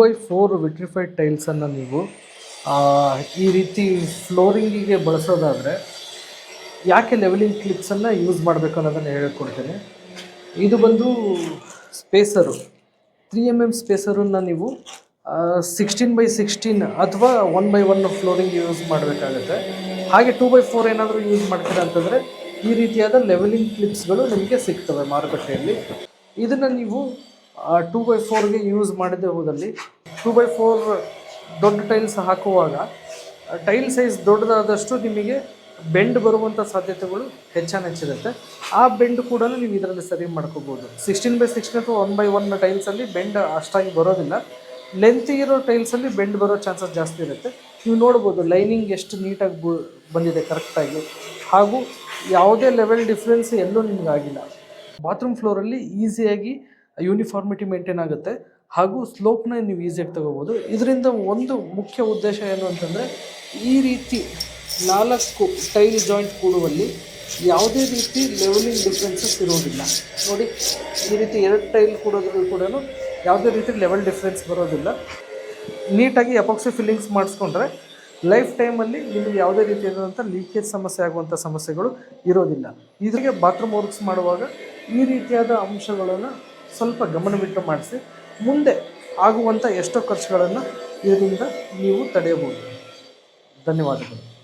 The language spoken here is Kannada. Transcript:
ಬೈ ಫೋರ್ ವಿಟ್ರಿಫೈಡ್ ಟೈಲ್ಸನ್ನು ನೀವು ಈ ರೀತಿ ಫ್ಲೋರಿಂಗಿಗೆ ಬಳಸೋದಾದರೆ ಯಾಕೆ ಲೆವೆಲಿಂಗ್ ಕ್ಲಿಪ್ಸನ್ನು ಯೂಸ್ ಮಾಡಬೇಕು ಅನ್ನೋದನ್ನು ಹೇಳ್ಕೊಡ್ತೇನೆ. ಇದು ಬಂದು ಸ್ಪೇಸರು ತ್ರೀ ಎಂ ಎಂ ಸ್ಪೇಸರನ್ನು ನೀವು ಸಿಕ್ಸ್ಟೀನ್ ಬೈ ಸಿಕ್ಸ್ಟೀನ್ ಅಥವಾ one by one flooring use ಮಾಡಬೇಕಾಗುತ್ತೆ. ಹಾಗೆ ಟೂ ಬೈ ಫೋರ್ ಏನಾದರೂ ಯೂಸ್ ಮಾಡ್ತೀರಾ ಅಂತಂದರೆ ಈ ರೀತಿಯಾದ ಲೆವೆಲಿಂಗ್ ಕ್ಲಿಪ್ಸ್ಗಳು ನಿಮಗೆ ಸಿಗ್ತವೆ ಮಾರುಕಟ್ಟೆಯಲ್ಲಿ. ಇದನ್ನು ನೀವು ಟೂ ಬೈ ಫೋರ್ಗೆ ಯೂಸ್ ಮಾಡದೆ ಹೋದಲ್ಲಿ ಟೂ ಬೈ ಫೋರ್ ದೊಡ್ಡ ಟೈಲ್ಸ್ ಹಾಕುವಾಗ ಟೈಲ್ ಸೈಜ್ ದೊಡ್ಡದಾದಷ್ಟು ನಿಮಗೆ ಬೆಂಡ್ ಬರುವಂಥ ಸಾಧ್ಯತೆಗಳು ಹೆಚ್ಚಾನ ಹೆಚ್ಚಿರುತ್ತೆ. ಆ ಬೆಂಡ್ ಕೂಡ ನೀವು ಇದರಲ್ಲಿ ಸರಿ ಮಾಡ್ಕೋಬೋದು. ಸಿಕ್ಸ್ಟೀನ್ ಬೈ ಸಿಕ್ಸ್ಟೀನ್ ಅಥವಾ ಒನ್ ಬೈ ಒನ್ ಟೈಲ್ಸಲ್ಲಿ ಬೆಂಡ್ ಅಷ್ಟಾಗಿ ಬರೋದಿಲ್ಲ. ಲೆಂತ್ ಇರೋ ಟೈಲ್ಸಲ್ಲಿ ಬೆಂಡ್ ಬರೋ ಚಾನ್ಸಸ್ ಜಾಸ್ತಿ ಇರುತ್ತೆ. ನೀವು ನೋಡ್ಬೋದು ಲೈನಿಂಗ್ ಎಷ್ಟು ನೀಟಾಗಿ ಬಂದಿದೆ ಕರೆಕ್ಟಾಗಿ ಹಾಗೂ ಯಾವುದೇ ಲೆವೆಲ್ ಡಿಫ್ರೆನ್ಸ್ ಎಲ್ಲೂ ನಿಮಗಾಗಿಲ್ಲ ಬಾತ್ರೂಮ್ ಫ್ಲೋರಲ್ಲಿ ಈಸಿಯಾಗಿ ಯೂನಿಫಾರ್ಮಿಟಿ ಮೇಂಟೈನ್ ಆಗುತ್ತೆ. ಹಾಗೂ ಸ್ಲೋಪ್ನ ನೀವು ಈಸಿಯಾಗಿ ತಗೋಬೋದು. ಇದರಿಂದ ಒಂದು ಮುಖ್ಯ ಉದ್ದೇಶ ಏನು ಅಂತಂದರೆ, ಈ ರೀತಿ ನಾಲ್ಕು ಸ್ಟೈಲ್ ಜಾಯಿಂಟ್ ಕೂಡುವಲ್ಲಿ ಯಾವುದೇ ರೀತಿ ಲೆವೆಲಿಂಗ್ ಡಿಫ್ರೆನ್ಸಸ್ ಇರೋದಿಲ್ಲ. ನೋಡಿ, ಈ ರೀತಿ ಎರಡು ಟೈಲ್ ಕೂಡೋದ್ರಲ್ಲಿ ಕೂಡ ಯಾವುದೇ ರೀತಿ ಲೆವೆಲ್ ಡಿಫ್ರೆನ್ಸ್ ಬರೋದಿಲ್ಲ. ನೀಟಾಗಿ ಎಪಾಕ್ಸಿ ಫಿಲ್ಲಿಂಗ್ಸ್ ಮಾಡಿಸ್ಕೊಂಡ್ರೆ ಲೈಫ್ ಟೈಮಲ್ಲಿ ನಿಮಗೆ ಯಾವುದೇ ರೀತಿಯಾದಂಥ ಲೀಕೇಜ್ ಸಮಸ್ಯೆ ಆಗುವಂಥ ಸಮಸ್ಯೆಗಳು ಇರೋದಿಲ್ಲ. ಇದರಿಗೆ ಬಾತ್ರೂಮ್ ವರ್ಕ್ಸ್ ಮಾಡುವಾಗ ಈ ರೀತಿಯಾದ ಅಂಶಗಳನ್ನು ಸ್ವಲ್ಪ ಗಮನವಿಟ್ಟು ಮಾಡಿಸಿ ಮುಂದೆ ಆಗುವಂಥ ಎಷ್ಟೋ ಖರ್ಚುಗಳನ್ನು ಇದರಿಂದ ನೀವು ತಡೆಯಬಹುದು. ಧನ್ಯವಾದಗಳು.